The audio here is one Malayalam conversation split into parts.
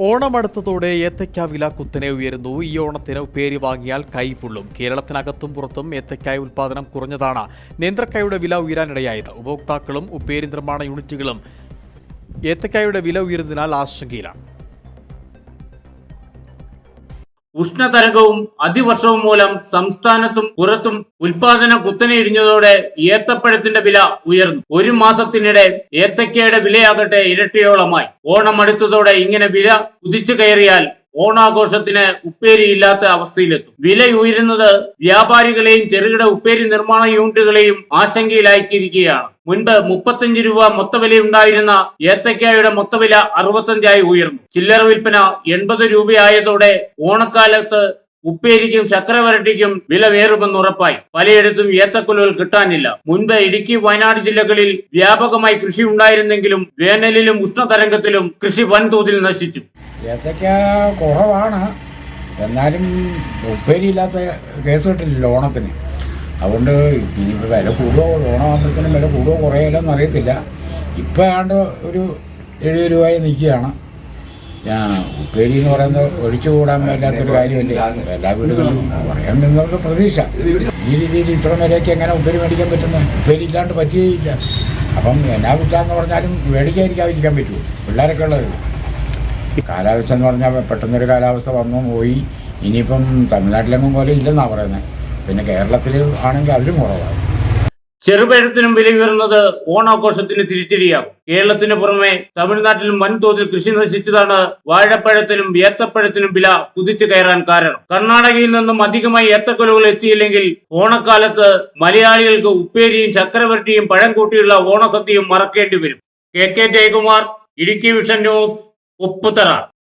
ഓണമടുത്തതോടെ ഏത്തയ്ക്ക വില കുത്തനെ ഉയരുന്നു. ഈ ഓണത്തിന് ഉപ്പേരി വാങ്ങിയാൽ കൈപുള്ളും കേരളത്തിനകത്തും പുറത്തും ഏത്തയ്ക്കായ ഉൽപ്പാദനം കുറഞ്ഞതാണ്. നേന്ത്രക്കായുടെ വില ഉയരാനിടയായത്. ഉപഭോക്താക്കളും ഉപ്പേരി നിർമ്മാണ യൂണിറ്റുകളും ഏത്തയ്ക്കായുടെ വില ഉയരുന്നതിനാൽ ആശങ്കയിലാണ്. ഉഷ്ണതരംഗവും അതിവർഷവും മൂലം സംസ്ഥാനത്തും പുറത്തും ഉൽപാദനം കുത്തനെ ഇടിഞ്ഞതോടെ ഏത്തപ്പഴത്തിന്റെ വില ഉയർന്നു. ഒരു മാസത്തിനിടെ ഏത്തക്കയുടെ വിലയാകട്ടെ ഇരട്ടിയോളമായി. ഓണം അടുത്തതോടെ ഇങ്ങനെ വില കുതിച്ചു കയറിയാൽ ഓണാഘോഷത്തിന് ഉപ്പേരിയില്ലാത്ത അവസ്ഥയിലെത്തും. വില ഉയരുന്നത് വ്യാപാരികളെയും ചെറുകിട ഉപ്പേരി നിർമ്മാണ യൂണിറ്റുകളെയും ആശങ്കയിലാക്കിയിരിക്കുകയാണ്. മുൻപ് മുപ്പത്തഞ്ച് രൂപ മൊത്തവില ഉണ്ടായിരുന്ന ഏത്തക്കായുടെ മൊത്തവില അറുപത്തഞ്ചായി ഉയർന്നു. ചില്ലറ വിൽപ്പന എൺപത് രൂപയായതോടെ ഓണക്കാലത്ത് ഉപ്പേരിക്കും ചക്രവരട്ടിക്കും വില വേറുമെന്ന് ഉറപ്പായി. പലയിടത്തും ഏത്തക്കുലകൾ കിട്ടാനില്ല. മുൻപ് ഇടുക്കി വയനാട് ജില്ലകളിൽ വ്യാപകമായി കൃഷി ഉണ്ടായിരുന്നെങ്കിലും വേനലിലും ഉഷ്ണതരംഗത്തിലും കൃഷി വൻതോതിൽ നശിച്ചു. ഏത്തക്ക കുറവാണ്. എന്നാലും ഉപ്പേരിയില്ലാത്ത കേസ് കിട്ടില്ലല്ലോ ഓണത്തിന്. അതുകൊണ്ട് ഇനിയിപ്പോൾ വില കൂടുമോ ഓണമാകുമ്പോഴത്തേനും വില കൂടുമോ കുറയല്ലോ എന്നറിയത്തില്ല. ഇപ്പം ആണ്ട് ഒരു എഴുപത് രൂപയിൽ നിൽക്കുകയാണ്. ഞാൻ ഉപ്പേരി എന്ന് പറയുന്നത് ഒഴിച്ചു കൂടാൻ പറ്റാത്തൊരു കാര്യമല്ലേ? എല്ലാ വീടുകളിലും പറയാൻ നിന്നവർക്ക് പ്രതീക്ഷ. ഈ രീതിയിൽ ഇത്ര വിലയ്ക്ക് എങ്ങനെ ഉപ്പേരി മേടിക്കാൻ പറ്റുന്നത് ഉപ്പേരി ഇല്ലാണ്ട് പറ്റുകയില്ല അപ്പം എന്നാ വിറ്റാന്ന് പറഞ്ഞാലും മേടിക്കാതിരിക്കാതിരിക്കാൻ പറ്റുമോ? പിള്ളേരൊക്കെ ഉള്ളത്. കാലാവസ്ഥ എന്ന് പറഞ്ഞാൽ പെട്ടെന്നൊരു കാലാവസ്ഥ വന്നു പോയി. ഇനിയിപ്പം തമിഴ്നാട്ടിലെങ്ങും പോലെ ഇല്ലെന്നാണ് പറയുന്നത് പിന്നെ കേരളത്തിൽ ആണെങ്കിൽ അതിലും കുറവാണ്. ചെറുപഴത്തിനും വില ഉയർന്നത് ഓണാഘോഷത്തിന് തിരിച്ചടിയാകും. കേരളത്തിന് പുറമെ തമിഴ്നാട്ടിലും വൻതോതിൽ കൃഷി നശിച്ചതാണ് വാഴപ്പഴത്തിനും ഏത്തപ്പഴത്തിനും വില കുതിച്ചു കയറാൻ കാരണം. കർണാടകയിൽ നിന്നും അധികമായി ഏത്തക്കൊലകൾ എത്തിയില്ലെങ്കിൽ ഓണക്കാലത്ത് മലയാളികൾക്ക് ഉപ്പേരിയും ചക്രവർത്തിയും പഴം കൂട്ടിയുള്ള ഓണസദ്യയും മറക്കേണ്ടി വരും. K K Jayakumar Idukki vision news Upputhara.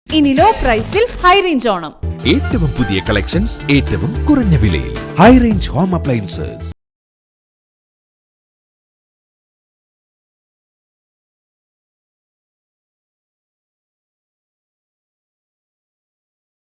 ഇനി ലോ പ്രൈസിൽ ഹൈ റേഞ്ച് ഓണം. ഏറ്റവും പുതിയ കളക്ഷൻസ് ഏറ്റവും കുറഞ്ഞ വിലയിൽ. High range home appliances.